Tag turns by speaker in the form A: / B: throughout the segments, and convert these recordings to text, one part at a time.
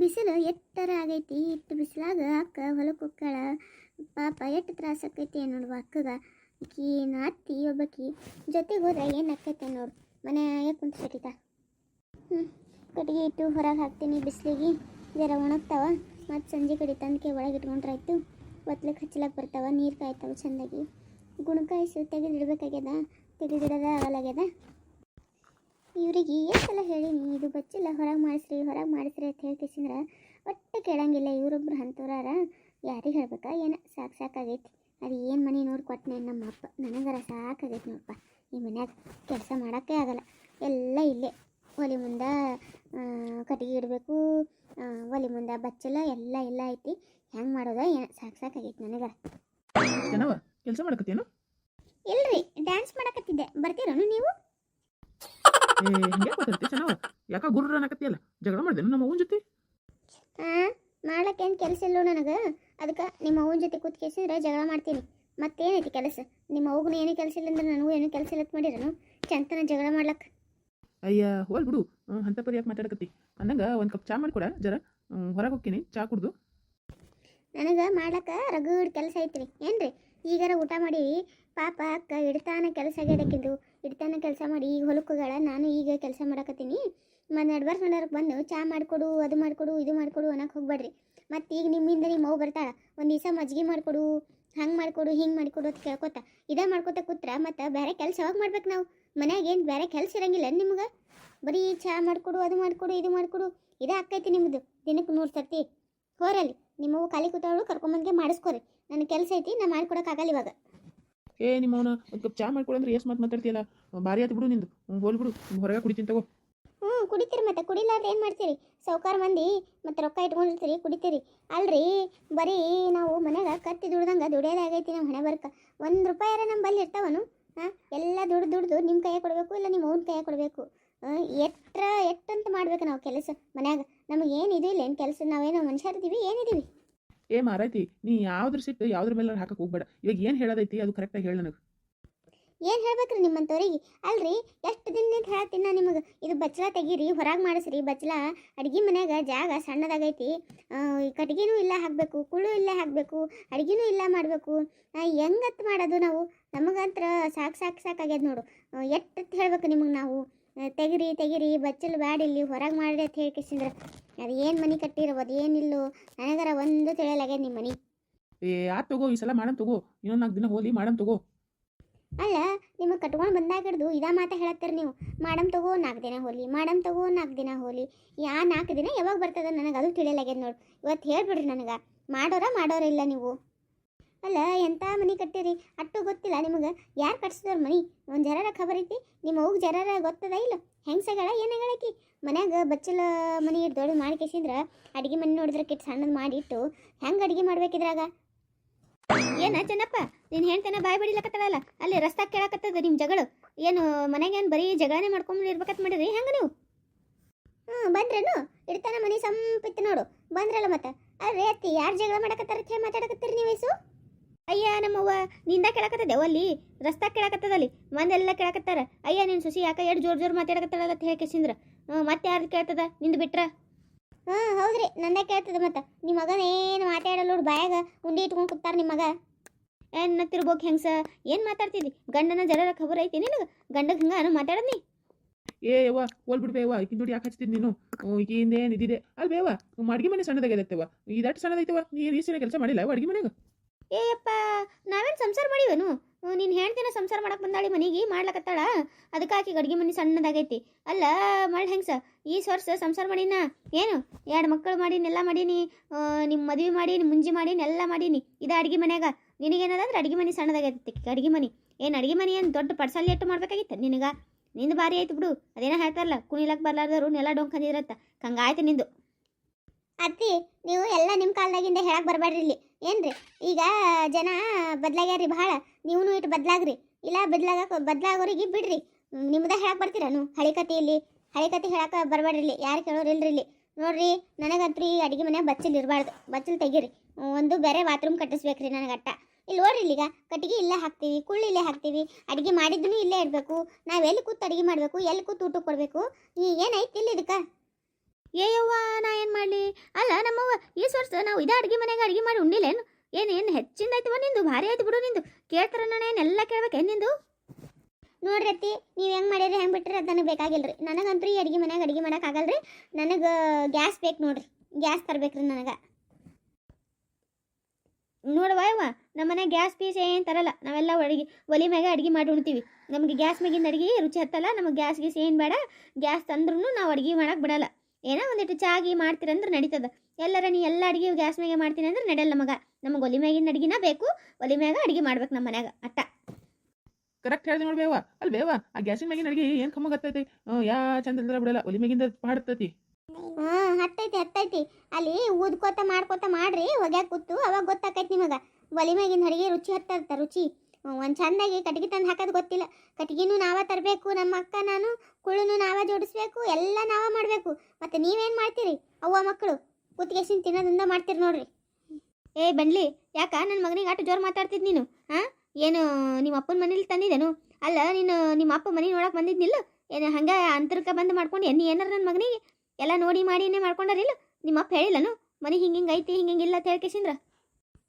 A: ಬಿಸಿಲು ಎತ್ತರ ಆಗೈತಿ. ಇಟ್ಟು ಬಿಸಿಲಾಗ ಅಕ್ಕ ಹೊಲಕ್ಕೆ ಹೊಕ್ಕಳ ಪಾಪ ಎಷ್ಟು ತ್ರಾಸ ಆಕೈತಿ ನೋಡುವ ಅಕ್ಕಗ. ಆಕಿ ಅತ್ತಿ ಒಬ್ಬಾಕಿ. ಜೊತೆಗೆ ಹೋದ್ರೆ ಏನು ಆಕೈತೆ ನೋಡು. ಮನ್ಯಾಗ ಕುಂತು ಸಟಿತ ಹ್ಞೂ ಕಟ್ಟಿಗೆ ಇಟ್ಟು ಹೊರಗೆ ಹಾಕ್ತೀನಿ ಬಿಸಿಲಿಗೆ. ಜರ ಒಣಗ್ತಾವ. ಮತ್ತು ಸಂಜೆ ಕಡೆ ತಂದಕ್ಕೆ ಒಳಗೆ ಇಟ್ಕೊಂಡ್ರಾಯ್ತು ಒತ್ಲಕ್ಕೆ ಹಚ್ಚಲಕ್ಕೆ ಬರ್ತಾವ. ನೀರು ಕಾಯ್ತಾವ ಚೆಂದಾಗಿ. ಗುಣಕಾಯಿಸು ತೆಗೆದಿಡ್ಬೇಕಾಗ್ಯದ. ತೆಗೆದಿಡೋದ ಆಗಲಾಗ್ಯದ ಇವ್ರಿಗೆ ಏನು ಸಲ ಹೇಳೀನಿ? ಇದು ಬಚ್ಚಿಲ್ಲ ಹೊರಗೆ ಮಾಡಿಸ್ರಿ ಹೊರಗೆ ಮಾಡಿಸ್ರಿ ಅಂತ ಹೇಳ್ಕೇಸಿಂದ್ರೆ ಒಟ್ಟು ಕೇಳಂಗಿಲ್ಲ ಇವರೊಬ್ರು ಅಂಥವ್ರಾರ ಯಾರಿಗೆ ಹೇಳ್ಬೇಕಾ? ಏನ? ಸಾಕು ಸಾಕಾಗೈತಿ. ಅದು ಏನು ಮನೆ ನೋಡಿ ಕೊಟ್ಟನೆ ನಮ್ಮ ಅಪ್ಪ ನನಗರ ಸಾಕಾಗೈತಿ ನೋಡಪ್ಪ. ಈ ಮನ್ಯಾಗ ಕೆಲಸ ಮಾಡೋಕ್ಕೆ ಆಗಲ್ಲ. ಎಲ್ಲ ಇಲ್ಲೇ. ಒಲೆ ಮುಂದೆ ಕಟ್ಟಿಗೆ ಇಡಬೇಕು ಒಲೆ ಮುಂದೆ ಬಚ್ಚಲ ಎಲ್ಲ ಎಲ್ಲ ಐತಿ. ಹೆಂಗೆ ಮಾಡೋದ ಏನು? ಸಾಕು ಸಾಕಾಗೈತಿ ನನಗರ.
B: ಕೆಲಸ ಮಾಡಕತ್ತೇನು
A: ಇಲ್ರಿ ಡ್ಯಾನ್ಸ್ ಮಾಡಕತ್ತಿದ್ದೆ. ಬರ್ತೀರೋನು ನೀವು?
B: ಏ ಹಿಂಗೆ ಮಾತಾಡ್ತಿ ಚೆನ್ನಾವ ಯಾಕ ಗುರ್ರ ಅನ್ನಕತ್ತಿಯಲ್ಲ? ಜಗಳ ಮಾಡ್ದೇನು ನಮ್ಮ ಅವನ ಜೊತೆ?
A: ಆ ಮಾಡ್ಲಕ್ಕೆ ಕೆಲಸ ಇಲ್ಲೋ ನನಗೆ? ಅದಕ್ಕೆ ನಿಮ್ಮ ಅವನ ಜೊತೆ ಕೂತ್ಕೇಸಿದ್ರೆ ಜಗಳ ಮಾಡ್ತೀನಿ. ಮತ್ತೇನೈತಿ ಕೆಲಸ? ನಿಮ್ಮ ಅವ್ಗನು ಏನೂ ಕೆಲಸ ಇಲ್ಲ ಅಂದ್ರೆ ನನಗೂ ಏನು ಕೆಲಸ ಇಲ್ಲ ಮಾಡಿರನು? ಚಂತನ ಜಗಳ ಮಾಡ್ಲಕ್ಕ.
B: ಅಯ್ಯ ಹೋಲ್ ಬಿಡು. ಅಂತ ಪರಿ ಯಾಕೆ ಮಾತಾಡಕತ್ತಿ? ಅನ್ನಂಗ ಒಂದು ಕಪ್ ಚಾ ಮಾಡಿಕೊಡ ಜರ. ಹೊರಗೆ ಹೋಗ್ತೀನಿ ಚಾ ಕುಡ್ದು.
A: ನನಗೆ ಮಾಡ್ಲಕ್ಕ ರಗಡ್ ಕೆಲಸ ಐತ್ರಿ. ಏನ್ರಿ? ಈಗಾರ ಊಟ ಮಾಡಿ ಪಾಪ ಅಕ್ಕ ಇಡ್ತಾನ ಕೆಲಸ ಆಗ್ಯದಕ್ಕಿದ್ದು ಇಡ್ತಾನ ಕೆಲಸ ಮಾಡಿ, ಈಗ ಹೊಲಕ್ಕುಗಳ ನಾನು ಈಗ ಕೆಲಸ ಮಾಡಕತ್ತೀನಿ. ಮತ್ತು ನಡ್ಬರ್ಕ್ ನಡ್ಬರ್ಕ್ ಬಂದು, ಚಾ ಮಾಡಿಕೊಡು, ಅದು ಮಾಡಿಕೊಡು, ಇದು ಮಾಡಿಕೊಡು ಅನ್ನೋಕೆ ಹೋಗ್ಬೇಡ್ರಿ ಮತ್ತು ಈಗ ನಿಮ್ಮಿಂದ ನಿಮ್ಮ ಮಗು ಬರ್ತಾಳೆ, ಒಂದು ದಿವಸ ಮಜ್ಜಿಗೆ ಮಾಡಿಕೊಡು, ಹಂಗೆ ಮಾಡಿಕೊಡು, ಹಿಂಗೆ ಮಾಡಿಕೊಡು ಅಂತ ಕೇಳ್ಕೊತ, ಇದೇ ಮಾಡ್ಕೊತ ಕೂತ್ರ ಮತ್ತು ಬೇರೆ ಕೆಲಸ ಯಾವಾಗ ಮಾಡ್ಬೇಕು ನಾವು? ಮನ್ಯಾಗ ಏನು ಬೇರೆ ಕೆಲಸ ಇರಂಗಿಲ್ಲ ನಿಮ್ಗೆ? ಬರೀ ಚಾ ಮಾಡಿಕೊಡು, ಅದು ಮಾಡಿಕೊಡು, ಇದು ಮಾಡಿಕೊಡು, ಇದೇ ಆಕೈತಿ ನಿಮ್ಮದು ದಿನಕ್ಕೆ ನೂರು ಸರ್ತಿ ಹೋರಲ್ಲಿ ನಿಮ್ಮವು ಖಾಲಿ ಕೂತಾಳು, ಕರ್ಕೊಂಬಂದ್ಗೆ ಮಾಡಿಸ್ಕೊರಿ. ನನ್ನ ಕೆಲಸ ಐತಿ ನಾನು ಮಾಡ್ಕೊಡೋಕ್ಕಾಗಲ್ಲ ಇವಾಗ.
B: ಏ, ನಿಮ್ಮ ಅವನ ಒಂದು ಕಪ್ ಚಾ ಮಾಡ್ಕೊಡಂದ್ರೆ ಎಷ್ಟು ಮಾತು ಮಾತಾಡ್ತೀಯಲ್ಲ? ಭಾರಿ ಆತು ಬಿಡು ನಿಂದು. ಹೋಲ್ಬಿಡು ಹೋಲ್ ಬಿಡು. ಹೊರಗೆ ಕುಡಿತೀನಿ ತಗೋ.
A: ಹ್ಞೂ ಕುಡಿತೀರಿ ಮತ್ತೆ. ಕುಡಿಲಾರ್ದ ಏನು ಮಾಡ್ತೀರಿ? ಸೌಕಾರ ಮಂದಿ ಮತ್ತೆ ರೊಕ್ಕ ಇಟ್ಕೊಂಡಿರ್ತೀರಿ, ಕುಡಿತೀರಿ. ಅಲ್ರಿ, ಬರೀ ನಾವು ಮನೆಗೆ ಕತ್ತಿ ದುಡ್ದಂಗೆ ದುಡಿಯೋದಾಗೈತಿ ನಮ್ಮ ಹಣೆ ಬರ್ಕ. ಒಂದು ರೂಪಾಯಾರ ನಮ್ಮ ಬಲ್ಲಿ ಇರ್ತಾವನು, ಹಾಂ? ಎಲ್ಲ ದುಡ್ಡು ದುಡ್ದು ನಿಮ್ಮ ಕೈಯಾಗ ಕೊಡಬೇಕು ಇಲ್ಲ ನಿಮ್ಮ ಅವ್ನ ಕೈಯಾಗ ಕೊಡಬೇಕು? ಎಟ್ರ ಎಟ್ಟಂತ ಮಾಡ್ಬೇಕು ನಾವು ಕೆಲಸ ಮನ್ಯಾಗ. ನಮಗೆ ಇದು ಇಲ್ಲ, ಏನು ಕೆಲಸ? ನಾವೇನೋ ಮನುಷ್ಯರಿದ್ದೀವಿ ಏನಿದ್ದೀವಿ?
B: ಏ ಮಾರಾಯ್ತಿ, ನೀ ಯಾವ್ದ್ರ ಸಿಟ್ಟು ಯಾವ್ದ್ರ ಮೇಲೆ ಹಾಕಕ್ಕೆ ಹೋಗ್ಬೇಡ. ಇವಾಗ ಏನು ಹೇಳೋದೈತಿ ಅದು ಕರೆಕ್ಟಾಗಿ ಹೇಳ ನನಗೆ.
A: ಏನು ಹೇಳ್ಬೇಕ್ರಿ ನಿಮ್ಮಂಥವ್ರಿಗೆ ಅಲ್ರಿ, ಎಷ್ಟು ದಿನದಿಂದ ಹೇಳ್ತೀನಿ ನಾ ನಿಮಗೆ. ಇದು ಬಚ್ಚಲ ತೆಗೀರಿ, ಹೊರಗೆ ಮಾಡಿಸ್ರಿ ಬಚ್ಚಲ. ಅಡ್ಗೆ ಮನ್ಯಾಗ ಜಾಗ ಸಣ್ಣದಾಗೈತಿ. ಈ ಕಟ್ಗೆನೂ ಇಲ್ಲ ಹಾಕಬೇಕು, ಕುಳು ಇಲ್ಲೇ ಹಾಕಬೇಕು, ಅಡ್ಗೆನೂ ಇಲ್ಲ ಮಾಡಬೇಕು. ಹೆಂಗತ್ ಮಾಡೋದು ನಾವು? ನಮಗಂತ್ರ ಸಾಕು ಸಾಕು ಸಾಕಾಗ್ಯದ ನೋಡು. ಎಷ್ಟು ಹೇಳ್ಬೇಕು ನಿಮಗೆ ನಾವು? ತೆಗಿರಿ ತೆಗಿರಿ ಬಚ್ಚಲು ಬ್ಯಾಡ ಇಲ್ಲಿ ಹೊರಗೆ ಮಾಡ್ರಿ ಅಂತ ಹೇಳಿ ಕಿಸಿಂದ್ರೆ ಅದು ಏನು ಮನೆ ಕಟ್ಟಿರ್ಬೋದು ಏನಿಲ್ಲೋ. ನನಗರ ಒಂದು ತಿಳಿಯಲಾಗ್ಯದ ನಿಮ್ಮ ಮನೆ.
B: ಏ ಯಾರು ತಗೋ ಈ ಸಲ ಮಾಡಮ್ ತಗೋ. ಇನ್ನೊಂದು ನಾಲ್ಕು ದಿನ ಹೋಲಿ ಮಾಡಮ್ ತಗೋ.
A: ಅಲ್ಲ ನಿಮಗೆ ಕಟ್ಕೊಂಡು ಬಂದಾಗ ಹಿಡಿದು ಇದಾ ಮಾತ ಹೇಳತ್ತೀರಿ ನೀವು. ಮಾಡಮ್ ತಗೋ ನಾಲ್ಕು ದಿನ ಹೋಲಿ. ಮಾಡಮ್ ತಗೋ ನಾಲ್ಕು ದಿನ ಹೋಲಿ. ಯಾ ನಾಲ್ಕು ದಿನ ಯಾವಾಗ ಬರ್ತದ ನನಗೆ ಅದು ತಿಳಿಯಲಾಗ್ಯದ ನೋಡಿ. ಇವತ್ತು ಹೇಳ್ಬಿಡ್ರಿ ನನಗೆ. ಮಾಡೋರ ಮಾಡೋರ ಇಲ್ಲ ನೀವು. ಅಲ್ಲ ಎಂಥ ಮನೆ ಕಟ್ಟಿರಿ? ಅಟ್ಟು ಗೊತ್ತಿಲ್ಲ ನಿಮಗೆ. ಯಾರು ಕಟ್ಸಿದವ್ರ ಮನೆ? ಒಂದು ಜರಾರ ಖಬರ್ ಐತಿ. ನಿಮ್ಮ ಹೋಗಿ ಜರಾರ ಗೊತ್ತದ ಇಲ್ಲ? ಹೆಂಗ್ಸಗಳ, ಏನಾಗಳಕಿ? ಮನ್ಯಾಗ ಬಚ್ಚಲ ಮನೆ ಇಟ್ಟು ದೊಡ್ಡ ಮಾಡಿ ಕೇಸಿಂದ್ರ ಅಡುಗೆ ಮನೆ ನೋಡಿದ್ರೆ ಕಿಟ್ ಸಣ್ಣದು ಮಾಡಿಟ್ಟು ಹೆಂಗೆ ಅಡುಗೆ ಮಾಡ್ಬೇಕಿದ್ರಾಗ? ಏನ ಚೆನ್ನಪ್ಪ, ನೀನು ಹೇಳ್ತೇನೆ ಬಾಯ್ ಬಡಿಲಕತ್ತಲ್ಲ ಅಲ್ಲಿ ರಸ್ತೆ ಕೇಳಕತ್ತದ ನಿಮ್ಮ ಜಗಳು. ಏನು ಮನೆಗೇನು ಬರೀ ಜಗಳನೇ ಮಾಡ್ಕೊಂಡು ಇರ್ಬೇಕಂತ ಮಾಡಿರಿ ಹೆಂಗೆ ನೀವು? ಹ್ಞೂ ಬಂದ್ರೇನು? ಇಡ್ತಾನೆ ಮನೆ ಸಂಪಿತ್ತು ನೋಡು. ಬಂದ್ರಲ್ಲ ಮತ್ತೆ. ಅರೆ ಅತ್ತಿ, ಯಾರು ಜಗಳ ಮಾಡಕತ್ತಾರ ಹೇಳಿ ಮಾತಾಡಕತ್ತೀರಿ ನೀವು ವಯಸ್ಸು ಅಯ್ಯ ನಮ್ಮವ್ವ ನಿಂದ ಕೇಳಕತ್ತದ ಅಲ್ಲಿ ರಸ್ತಾ ಕೇಳಕತ್ತದಲ್ಲಿ ಮಂದೆಲ್ಲ ಕೇಳಕತ್ತಾರ. ಅಯ್ಯ ನಿನ್ ಸುಸಿ ಯಾಕೆ ಎರಡು ಜೋರ್ ಜೋರು ಮಾತಾಡಕತ್ತಾಳಲ್ಲ ಅಂತ ಹೇಳ್ಕೇಸಿಂದ್ರ ಮತ್ತೆ ಯಾರು ಕೇಳ್ತದ? ನಿಂದು ಬಿಟ್ರ? ಹಾಂ ಹೌದ್ರಿ ನಂದೇ ಕೇಳ್ತದ ಮತ್ತೆ. ನಿಮ್ಮ ಮಗನ ಏನು ಮಾತಾಡಲ್ಲ ನೋಡಿ ಬಾಯಾಗ ಉಂಡಿ ಇಟ್ಕೊಂಡು ಕೂತಾರ ನಿಮ್ಮ ಮಗ. ಏನ್ ತಿರ್ಬೋಕ್ ಹೆಂಗ್ಸ? ಏನು ಮಾತಾಡ್ತಿದ್ದಿ? ಗಂಡನ ಜರರ ಖಬರ್ ಐತಿ ನಿನಗೆ? ಗಂಡಗೆ ಹಿಂಗ ಅನು ಮಾತಾಡದ್ನಿ?
B: ಏ ಯವ್ವ ಹೋಲ್ ಬಿಡ್ಬೇ ಯವ್ವ ಈಕಿನ ಯಾಕ ಯಾಕೆ ಹಚ್ತಿದ್ ನೀನು? ಈಗಿಂದ ಏನು ಇದಿದೆ. ಅಲ್ ಬೇವ ಅಡ್ಗೆ ಮನೆ ಸಣ್ಣದಾಗ್ಯದತ್ತವ ಇದಟ್ಟು ಸಣ್ಣದೈತವ ನೀ ಈ ಈಸಿನ ಕೆಲಸ ಮಾಡಿಲ್ಲ ಅಡ್ಗೆ ಮನೆಗೆ?
A: ಏಯಪ್ಪ, ನಾವೇನು ಸಂಸಾರ ಮಾಡಿವೇನು? ನೀನು ಹೇಳ್ತೀನ ಸಂಸಾರ ಮಾಡಕ್ಕೆ ಬಂದಾಳಿ ಮನೆಗೆ, ಮಾಡ್ಲಕತ್ತಾಳ? ಅದಕ್ಕೆ ಹಾಕಿ ಅಡುಗೆ ಮನೆ ಸಣ್ಣದಾಗೈತಿ. ಅಲ್ಲ ಮಾಡಿ ಹೆಂಗೆ ಸರ್ ಈ ವರ್ಷ ಸಂಸಾರ ಮಾಡಿನ? ಏನು? ಎರಡು ಮಕ್ಕಳು ಮಾಡೀನಿ, ಎಲ್ಲ ಮಾಡೀನಿ ನಿಮ್ಮ ಮದುವೆ ಮಾಡೀನಿ, ಮುಂಜಿ ಮಾಡೀನಿ, ಎಲ್ಲ ಮಾಡೀನಿ. ಇದು ಅಡುಗೆ ಮನ್ಯಾಗ? ನಿನಗೇನದಂದ್ರೆ ಅಡುಗೆ ಮನೆ ಸಣ್ಣದಾಗೈತಿ ಅಡುಗೆ ಮನೆ. ಏನು ಅಡುಗೆ ಮನೆ ಏನು ದೊಡ್ಡ ಪಡ್ಸಲ್ಲಿ ಎಟ್ಟು ಮಾಡ್ಬೇಕಾಗಿತ್ತು ನಿನಗ? ನಿಂದು ಭಾರಿ ಆಯ್ತು ಬಿಡು. ಅದೇನೋ ಹೇಳ್ತಾರಲ್ಲ ಕುಣಿಲಕ್ಕೆ ಬರ್ಲಾರ್ದವ್ರು ನೆಲ ಡೊಂಕಂದಿರತ್ತ. ಹಂಗಾಯ್ತು ನಿಂದು. ಅತ್ತಿ, ನೀವು ಎಲ್ಲ ನಿಮ್ಮ ಕಾಲದಾಗಿಂದ ಹೇಳಕ್ಕೆ ಬರಬೇಡ್ರಿ ಇಲ್ಲಿ. ಏನ್ರಿ? ಈಗ ಜನ ಬದ್ಲಾಗ್ಯಾರ್ರಿ ಭಾಳ. ನೀವು ಇಟ್ಟು ಬದಲಾಗ್ರಿ. ಇಲ್ಲ ಬದಲಾಗ, ಬದ್ಲಾಗೋರಿಗೆ ಬಿಡ್ರಿ. ನಿಮ್ದ ಹೇಳಕ್ ಬರ್ತೀರನು ಕತೆ ಇಲ್ಲಿ. ಹಳೆ ಕತೆ ಹೇಳಕ್ಕೆ ಬರಬೇಡ್ರಿ ಇಲ್ಲಿ. ಯಾರು ಕೇಳೋರು ಇಲ್ರಿ ಇಲ್ಲಿ. ನೋಡ್ರಿ, ನನಗಂತ್ರಿ ಅಡುಗೆ ಮನೆ ಬಚ್ಚಲ್ ಇರಬಾರ್ದು. ಬಚ್ಚಲ್ ತೆಗೀರಿ. ಒಂದು ಬೇರೆ ಬಾತ್ರೂಮ್ ಕಟ್ಟಿಸ್ಬೇಕ್ರಿ ನನಗೆ ಅಟ್ಟ ಇಲ್ಲಿ ನೋಡ್ರಿ ಇಲ್ಲಿಗ, ಕಟ್ಟಿಗೆ ಇಲ್ಲೇ ಹಾಕ್ತೀವಿ, ಕುಳ್ಳು ಇಲ್ಲೇ ಹಾಕ್ತೀವಿ. ಅಡಿಗೆ ಮಾಡಿದ್ದು ಇಲ್ಲೇ ಇಡಬೇಕು. ನಾವು ಎಲ್ಲಿ ಕೂತು ಅಡಿಗೆ ಮಾಡಬೇಕು, ಎಲ್ಲಿ ಕೂತು ಊಟ ಕೊಡಬೇಕು? ನೀ ಏನೈತಿ ಇಲ್ಲಿ ಇದಕ್ಕೆ? ಏಯವ್ವ ನಾ ಏನು ಮಾಡಲಿ?
C: ಅಲ್ಲ ನಮ್ಮವ್ವ ಈ ವರ್ಷ ನಾವು ಇದೇ ಅಡುಗೆ ಮನೆಗೆ ಅಡುಗೆ ಮಾಡಿ ಉಂಡಿಲ್ಲೇನು ಏನು ಏನು ಹೆಚ್ಚಿಂದ ಆಯ್ತವ ನಿಂದು? ಭಾರಿ ಆಯ್ತು ಬಿಡು ನಿಂದು. ಕೇಳ್ತಾರ ನಾನು ಎಲ್ಲ ಕೇಳ್ಬೇಕೇನು ನಿಂದು? ನೋಡ್ರಿ ಅತ್ತಿ ನೀವು ಹೆಂಗೆ ಮಾಡಿರಿ ಹೆಂಗೆ ಬಿಟ್ರಿ ಅದು ನನಗೆ ಬೇಕಾಗಿಲ್ರಿ. ನನಗಂತೂ ಈ ಅಡುಗೆ ಮನೆಗೆ ಅಡುಗೆ ಮಾಡಕ್ಕೆ ಆಗಲ್ರಿ. ನನಗೆ ಗ್ಯಾಸ್ ಬೇಕು ನೋಡ್ರಿ. ಗ್ಯಾಸ್ ತರ್ಬೇಕ್ರಿ ನನಗೆ. ನೋಡವ್ವ ಯವ್ವ ನಮ್ಮ ಮನೆ ಗ್ಯಾಸ್ ಪೀಸ್ ಏನು ತರಲ್ಲ. ನಾವೆಲ್ಲ ಅಡುಗೆ ಒಲಿ ಮ್ಯಾಗ ಅಡುಗೆ ಮಾಡಿ ಉಣ್ತೀವಿ. ನಮಗೆ ಗ್ಯಾಸ್ ಮ್ಯಾಗಿಂದ ಅಡುಗೆ ರುಚಿ ಹತ್ತಲ್ಲ ನಮಗೆ ಗ್ಯಾಸ್ ಗೀಸ್ ಏನು ಬೇಡ. ಗ್ಯಾಸ್ ತಂದ್ರೂ ನಾವು ಅಡುಗೆ ಮಾಡೋಕೆ ಬಿಡಲ್ಲ. ಏನೋ ಒಂದಿಟ್ಟು ಚಾಗಿ ಮಾಡ್ತೀರಂದ್ರೆ ನಡೀತದ. ಎಲ್ಲರ ನೀ ಎಲ್ಲ ಅಡುಗೆ ಗ್ಯಾಸ್ ಮ್ಯಾಗೆ ಮಾಡ್ತೀನಿ ಅಂದ್ರೆ ನಡೆಯಲ್ಲ ಮಗ. ನಮಗೆ ಒಲಿ ಮ್ಯಾಗಿನ ಅಡುಗೆನ ಬೇಕು ಒಲಿ ಮ್ಯಾಗ ಅಡುಗೆ ಮಾಡ್ಬೇಕು ನಮ್ಮ ಮನ್ಯಾಗ. ಅಟ್ಟ.
B: ಕರೆಕ್ಟ್ ಹೇಳ್ದೆ ನೋಡಿ ಬೇವ. ಅಲ್ಲಿ ಬೇವ ಆ ಗ್ಯಾಸಿನ ಮ್ಯಾಗಿನ ಅಡುಗೆ ಏನು ಕಮ್ಮಗತ್ತೈತಿ ಯಾ ಚಂದ ಇಲ್ದ್ರ ಬಿಡಲ್ಲ. ಒಲಿ ಮ್ಯಾಗಿಂದ ಪಾಡ್ತೈತಿ.
C: ಹಾಂ ಹತ್ತೈತಿ ಹತ್ತೈತಿ. ಅಲ್ಲಿ ಊದ್ಕೋತ ಮಾಡ್ಕೋತ ಮಾಡ್ರಿ ಹೊಗ್ಯಾಕ ಕೂತು. ಅವಾಗ ಗೊತ್ತಾಕೈತಿ ನಿಮಗೆ. ಒಲಿ ಮ್ಯಾಗಿನ ಅಡುಗೆ ರುಚಿ ಹತ್ತ ರುಚಿ. ಒಂದು ಚಂದಾಗಿ ಕಟ್ಗೆ ತಂದು ಹಾಕೋದು ಗೊತ್ತಿಲ್ಲ. ಕಟ್ಗಿನೂ ನಾವ ತರಬೇಕು, ನಮ್ಮ ಅಕ್ಕ ನಾನು ಕುಳುನು ನಾವ ಜೋಡಿಸ್ಬೇಕು, ಎಲ್ಲ ನಾವ ಮಾಡಬೇಕು. ಮತ್ತೆ ನೀವೇನು ಮಾಡ್ತೀರಿ? ಅವ್ವ ಮಕ್ಕಳು ಕುತ್ಗೆಸಿನ ತಿನ್ನೋದಿಂದ ಮಾಡ್ತೀರಿ ನೋಡ್ರಿ. ಏಯ್ ಬನ್ಲಿ ಯಾಕ ನನ್ನ ಮಗನಿಗೆ ಆಟ ಜೋರು ಮಾತಾಡ್ತಿದ್ ನೀನು? ಹಾಂ ಏನು, ನಿಮ್ಮ ಅಪ್ಪನ ಮನೇಲಿ ತಂದಿದ್ದೇನು? ಅಲ್ಲ, ನೀನು ನಿಮ್ಮ ಅಪ್ಪ ಮನೆ ನೋಡಕ್ಕೆ ಬಂದಿದ್ನಿಲ್ಲ? ಏನು ಹಂಗೆ ಅಂತರ್ಕ ಬಂದು ಮಾಡ್ಕೊಂಡು ಎನ್ನಿ ಏನಾರ ನನ್ನ ಮಗನಿಗೆ? ಎಲ್ಲ ನೋಡಿ ಮಾಡಿನೇ ಮಾಡ್ಕೊಂಡಾರಿಲ್ಲ? ನಿಮ್ಮ ಅಪ್ಪ ಹೇಳಿಲ್ಲನು? ಮನೆ ಹಿಂಗೆ ಹಿಂಗೆ ಐತಿ ಹಿಂಗೆ ಹಿಂಗಿಲ್ಲ ಅಂತ ಹೇಳ್ಕೇಸಿಂದ್ರ?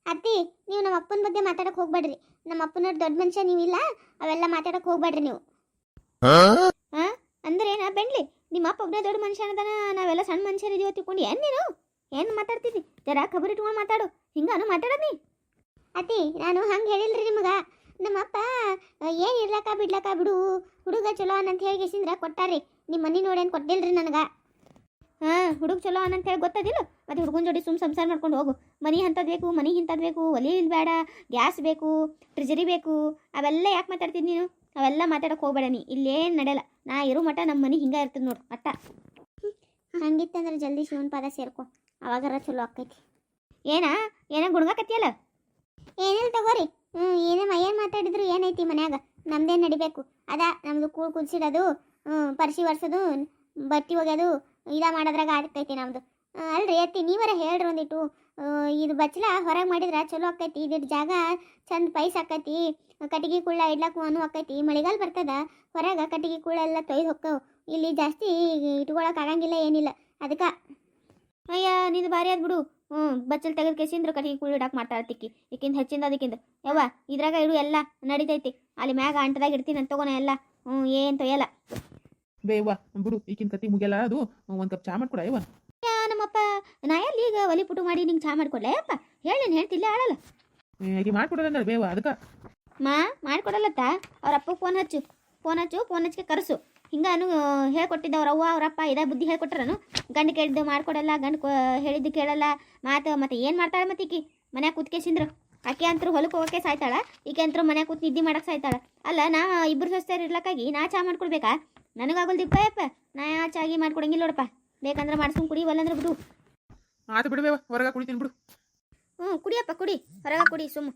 C: ಅತ್ತಿ, ನೀವು ನಮ್ಮ ಅಪ್ಪನ ಬಗ್ಗೆ ಮಾತಾಡಕ್ಕೆ ಹೋಗ್ಬೇಡ್ರಿ. ನಮ್ಮ ಅಪ್ಪನವ್ರು ದೊಡ್ಡ ಮನುಷ್ಯ ನೀವಿಲ್ಲ ಅವೆಲ್ಲ ಮಾತಾಡಕ್ಕೆ ಹೋಗ್ಬೇಡ್ರಿ ನೀವು. ಹಾಂ? ಅಂದ್ರೆ ಏನ ಬೆಂಡ್ಲಿ ನಿಮ್ಮ ಅಪ್ಪ ಒಬ್ಬನೇ ದೊಡ್ಡ ಮನುಷ್ಯ ಅನ್ನೋದನ ನಾವೆಲ್ಲ ಸಣ್ಣ ಮನುಷ್ಯರು ಇದೀವ ತಿಳ್ಕೊಂಡು. ಏನು ನೀನು? ಏನು ಮಾತಾಡ್ತಿದ್ದಿ? ಜರ ಖಬರ್ ಇಟ್ಕೊಂಡು ಮಾತಾಡು. ಹಿಂಗಾನು ಮಾತಾಡೋದ್ ನೀ. ಅತ್ತಿ ನಾನು ಹಂಗೆ ಹೇಳಿಲ್ರಿ ನಿಮಗೆ. ನಮ್ಮಪ್ಪ ಏನು ಇರ್ಲಕ್ಕ ಬಿಡ್ಲಕ್ಕ ಬಿಡು. ಹುಡುಗ ಚಲೋ ಅನ್ನಂತ ಹೇಳಿ ಗೆಸಿಂದ್ರ ಕೊಟ್ಟಾರಿ ನಿಮ್ಮ ಮನೆ ನೋಡೇನು ಕೊಟ್ಟಿಲ್ರಿ ನನಗೆ. ಹಾಂ ಹುಡುಗ ಚಲೋ ಅನ್ನಂತ ಹೇಳಿ ಗೊತ್ತದಿಲ್ಲ? ಮತ್ತೆ ಹುಡುಗನ ಜೋಡಿ ಸುಮ್ ಸಂಸಾರ ಮಾಡ್ಕೊಂಡು ಹೋಗು. ಮನಿ ಅಂಥದ್ದು ಬೇಕು ಮನಿ ಇಂಥದ್ದು ಬೇಕು ಒಲಿ ಇಲ್ ಬೇಡ ಗ್ಯಾಸ್ ಬೇಕು ಟ್ರಿಜರಿ ಬೇಕು ಅವೆಲ್ಲ ಯಾಕೆ ಮಾತಾಡ್ತೀನಿ ನೀನು? ಅವೆಲ್ಲ ಮಾತಾಡಕ್ಕೆ ಹೋಗ್ಬೇಡ ನೀ ಇಲ್ಲೇನು ನಡೆಯಲ್ಲ. ನಾ ಇರೋ ಮಠ ನಮ್ಮ ಮನೆ ಹಿಂಗೆ ಇರ್ತದೆ ನೋಡು ಅಟ್ಟ. ಹಂಗಿತ್ತಂದ್ರೆ ಜಲ್ದಿ ಶಿವನ್ ಪಾದ ಸೇರ್ಕೊ. ಅವಾಗಾರ ಚಲೋ ಆಕೈತಿ ಏನಾ? ಏನ ಗುಣಗಾಕತ್ತಿಯಲ್ಲ? ಏನಿಲ್ಲ ತಗೋರಿ. ಹ್ಞೂ ಏನೇ ಏನು ಮಾತಾಡಿದ್ರು ಏನೈತಿ ಮನ್ಯಾಗ? ನಮ್ದೇನು ನಡಿಬೇಕು? ಅದ ನಮ್ದು ಕೂಳ್ ಕುದಿಸಿಡೋದು ಪರ್ಸಿ ಒರ್ಸೋದು ಬಟ್ಟಿ ಒಗ್ಯೋದು ಇದ ಮಾಡೋದ್ರಾಗ ಆಗ್ತೈತಿ ನಮ್ದು. ಅಲ್ರಿ ಅತ್ತಿ, ನೀವರ ಹೇಳ್ರಿ ಒಂದಿಟ್ಟು. ಇದು ಬಚ್ಚಲ ಹೊರಗೆ ಮಾಡಿದ್ರೆ ಚಲೋ ಆಕೈತಿ ಇದಿಟ್ಟು ಜಾಗ ಚಂದ ಪೈಸ್ ಆಕೈತಿ, ಕಟ್ಟಿಗೆ ಕುಳ್ಳ ಇಡ್ಲಕ್ಕೂ ಅನು ಆಕೈತಿ, ಮಳೆಗಾಲ ಬರ್ತದ, ಹೊರಗೆ ಕಟ್ಟಿಗೆ ಕುಳ್ಳ ಎಲ್ಲ ತೊಯ್ದು ಹೊಕ್ಕವು. ಇಲ್ಲಿ ಜಾಸ್ತಿ ಇಟ್ಕೊಳಕ್ ಆಗಂಗಿಲ್ಲ ಏನಿಲ್ಲ. ಅದಕ್ಕೆ, ಅಯ್ಯ, ನಿಂದು ಭಾರಿ ಆದ್ ಬಿಡು. ಹ್ಞೂ ಬಚ್ಚಲ್ ತೆಗೆದು ಕೆಸಿಂದ್ರ ಕಟ್ಟಿಗೆ ಕುಳ್ಳ ಇಡಕ್ಕೆ ಮಾತಾಡ್ತಿಕ್ಕಿ ಈಕಿಂದ ಹೆಚ್ಚಿಂದ ಅದಕ್ಕಿಂದ. ಯವ್ವ, ಇದ್ರಾಗ ಇಡು ಎಲ್ಲ ನಡೀತೈತಿ. ಅಲ್ಲಿ ಮ್ಯಾಗ ಅಂಟದಾಗ ಇಡ್ತೀನಿ ಅಂತ ತಗೋಣ ಎಲ್ಲ. ಹ್ಞೂ ಏನು ತೊಯ್ಯಲ್ಲ.
B: ಬೇವ ಬಿಡು ಈಗಿನ ಕತಿ ಮುಗಿಯಲ್ಲ ಅದು. ಒಂದು ಕಪ್ ಚಾ ಮಾಡ್ಕೊಡ ಯವ್ವ
C: ಯಾ ನಮ್ಮಪ್ಪ ನಾ ಎಲ್ಲಿ ಈಗ ಒಲಿ ಪುಟು ಮಾಡಿ ನಿಂಗೆ ಚಾ ಮಾಡ್ಕೊಡ್ಲೇ? ಅಪ್ಪ ಹೇಳಿ ನೀನು ಹೇಳ್ತಿಲ್ಲ ಆಳಲ್ಲ
B: ಈಗ ಮಾಡ್ಕೊಡೋದ ಬೇವ ಅದಕ್ಕೆ
C: ಮಾ ಮಾಡ್ಕೊಡಲ್ಲತ್ತ. ಅವ್ರ ಅಪ್ಪ ಫೋನ್ ಹಚ್ಚು. ಫೋನ್ ಹಚ್ಚು ಫೋನ್ ಹಚ್ಚಿಗೆ ಕರೆಸು. ಹಿಂಗಾನು ಹೇಳ್ಕೊಟ್ಟಿದ್ದ ಅವ್ರ ಅವ್ವ ಅವ್ರಪ್ಪ ಇದೇ ಬುದ್ಧಿ ಹೇಳ್ಕೊಟ್ರನು. ಗಂಡು ಕೇಳಿದ್ದು ಮಾಡ್ಕೊಡಲ್ಲ ಗಂಡು ಹೇಳಿದ್ದು ಕೇಳಲ್ಲ. ಮಾತು ಮತ್ತೆ ಏನು ಮಾಡ್ತಾಳೆ ಮತ್ತೆ ಈಕಿ? ಮನ್ಯಾಗ ಕೂತ್ಕೇಸಿಂದ್ರ ಆಕೆ ಅಂತರೂ ಹೊಲಕ್ಕೆ ಹೋಗೋಕೆ ಸಾಯ್ತಾಳ. ಈಕೆ ಅಂತರೂ ಮನ್ಯಾಗ ಕೂತ್ ನಿದ್ದೆ ಮಾಡಕ್ಕೆ ಸಾಯ್ತಾಳ. ಅಲ್ಲ ನಾ ಇಬ್ಬರು ಸ್ವಸ್ಥರು ಇರ್ಲಕ್ಕಾಗಿ ನಾ ಚಾ ಮಾಡ್ಕೊಡ್ಬೇಕಾ? ನನಗಾಗಲ್ದಿಪ್ಪ ಯಪ್ಪ ನಾ ಚಾಗಿ ಮಾಡ್ಕೊಡಂಗಿಲ್ಲ ನೋಡಪ್ಪ. ಬೇಕಂದ್ರೆ ಮಾಡ್ಸ್ಕೊಂಡು ಕುಡಿ ಒಲ್ಲಂದ್ರೆ ಬಿಡು.
B: ಆತು ಬಿಡು ಹೊರಗ ಹೊರಗೆ ಕುಡಿತೀನಿ ಬಿಡು
C: ಹ್ಞೂ ಕುಡಿಯಪ್ಪ ಕುಡಿ. ಹೊರಗೆ ಕುಡಿ ಸುಮ್ಮ.